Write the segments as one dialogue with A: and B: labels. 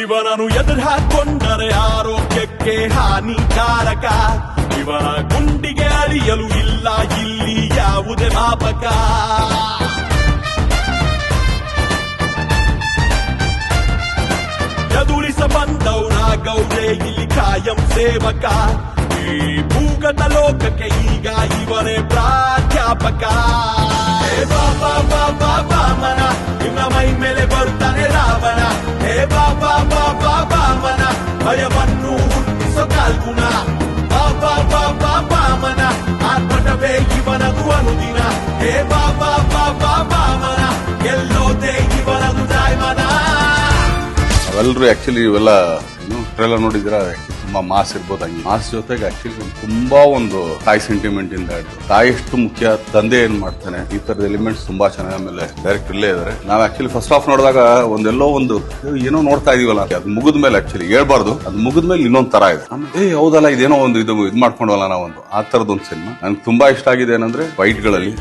A: ಇವನನ್ನು ಎದುರು ಹಾಕೊಂಡರೆ ಆರೋಗ್ಯಕ್ಕೆ ಹಾನಿಕಾರಕ. ಇವನ ಗುಂಡಿಗೆ ಅಳಿಯಲು ಇಲ್ಲ, ಇಲ್ಲಿ ಯಾವುದೇ ಮಾಪಕ ಎದುರಿಸ ಬಂದವನ ಗೌಡೆ ಇಲ್ಲಿ ಕಾಯಂ ಸೇವಕ. ಈ ಭೂಗತ ಲೋಕಕ್ಕೆ ಈಗ ಇವನೇ ಪ್ರಾಧ್ಯಾಪಕ. ಭಯವನ್ನು ಹುಟ್ಟಿಸೋ ಕಾಲ್ಗುಣ ಬಾಬಾ ಬಾಬಾ ಬಾಮನ ಆರ್ಭಟವೇ ಇವನದು ಅನುದಿನ ಹೇ ಬಾಬಾ ಬಾಬಾ ಬಾಮನ ಗೆಲ್ಲೋದೇ ಇವನದು ಜಾಯ್ಮನ
B: ನಾವೆಲ್ಲರೂ ಆಕ್ಚುಲಿ ಇವೆಲ್ಲ ಟ್ರೇಲರ್ ನೋಡಿದ್ರೆ ತುಂಬಾ ಮಾಸ್ ಇರ್ಬೋದು ಹಂಗೆ. ಮಾಸ್ ಜೊತೆಗೆ ಆಕ್ಚುಲಿ ತುಂಬಾ ಒಂದು ತಾಯಿ ಸೆಂಟಿಮೆಂಟ್ ಇಂದ ತಾಯಿ ಎಷ್ಟು ಮುಖ್ಯ, ತಂದೆ ಏನ್ ಮಾಡ್ತಾನೆ, ಈ ತರದ ಎಲಿಮೆಂಟ್ಸ್ ತುಂಬಾ ಚೆನ್ನಾಗಿ ಆಮೇಲೆ ಡೈರೆಕ್ಟ್ ಇಲ್ಲೇ ಇದಾರೆ. ನಾವ್ ಆಕ್ಚುಲಿ ಫಸ್ಟ್ ಆಫ್ ನೋಡಿದಾಗ ಒಂದೆಲ್ಲೋ ಒಂದು ಏನೋ ನೋಡ್ತಾ ಇದೀವಲ್ಲ. ಅದು ಮುಗಿದ ಮೇಲೆ ಆಕ್ಚುಲಿ ಹೇಳ್ಬಾರ್ದು. ಅದು ಮುಗಿದ ಮೇಲೆ ಇನ್ನೊಂದ್ ತರ ಇದೆ. ಏ, ಹೌದಲ್ಲ, ಇದೇನೋ ಒಂದು ಇದು ಇದ್ ಮಾಡ್ಕೊಂಡವಲ್ಲ ನಾವೊಂದು. ಆ ತರದೊಂದು ಸಿನಿಮಾ ನನ್ಗೆ ತುಂಬಾ ಇಷ್ಟ ಆಗಿದೆ ಏನಂದ್ರೆ ವೈಟ್ಗಳಲ್ಲಿ.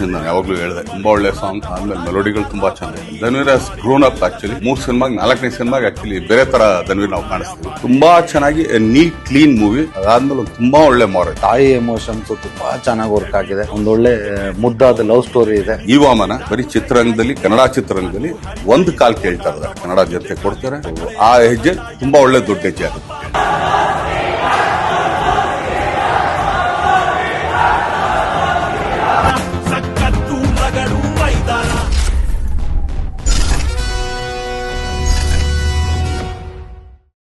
B: ನಾನು ಯಾವಾಗ್ಲೂ ಹೇಳಿದೆ. ತುಂಬಾ ಒಳ್ಳೆ ಸಾಂಗ್ ಆಮೇಲೆ ಮೆಲೋಡಿಗಳು ತುಂಬಾ ಚೆನ್ನಾಗಿದೆ ಧನ್ವೀರ್ ಗ್ರೋನ್ ಅಪ್ ಆಕ್ಚುಲಿ ಮೂರ್ ಸಿನಿಮಾಗ್ ನಾಲ್ಕನೇ ಸಿನಿಮಾಗ್ ಆಕ್ಚುಲಿ ಬೇರೆ ತರ ನಾವು ಕಾಣಿಸ್ತೀವಿ. ತುಂಬಾ ಚೆನ್ನಾಗಿ ನೀಟ್ ಕ್ಲೀನ್ ಮೂವಿ ಅದಾದ್ಮೇಲೆ ತುಂಬಾ ಒಳ್ಳೆ ಮಾರ
C: ತಾಯಿ ಎಮೋಷನ್ಸ್ ತುಂಬಾ ಚೆನ್ನಾಗಿ ವರ್ಕ್ ಆಗಿದೆ. ಒಂದೊಳ್ಳೆ ಮುದ್ದಾದ ಲವ್ ಸ್ಟೋರಿ ಇದೆ.
B: ಈ ವಾಮನ ಬರೀ ಚಿತ್ರರಂಗದಲ್ಲಿ ಕನ್ನಡ ಚಿತ್ರರಂಗದಲ್ಲಿ ಒಂದು ಕಾಲ್ ಕೇಳ್ತಾ ಇದ್ದಾರೆ. ಕನ್ನಡ ಜನತೆ ಕೊಡ್ತಾರೆ. ಆ ಹೆಜ್ಜೆ ತುಂಬಾ ಒಳ್ಳೆ ದೊಡ್ಡ ಹೆಜ್ಜೆ ಆಗುತ್ತೆ.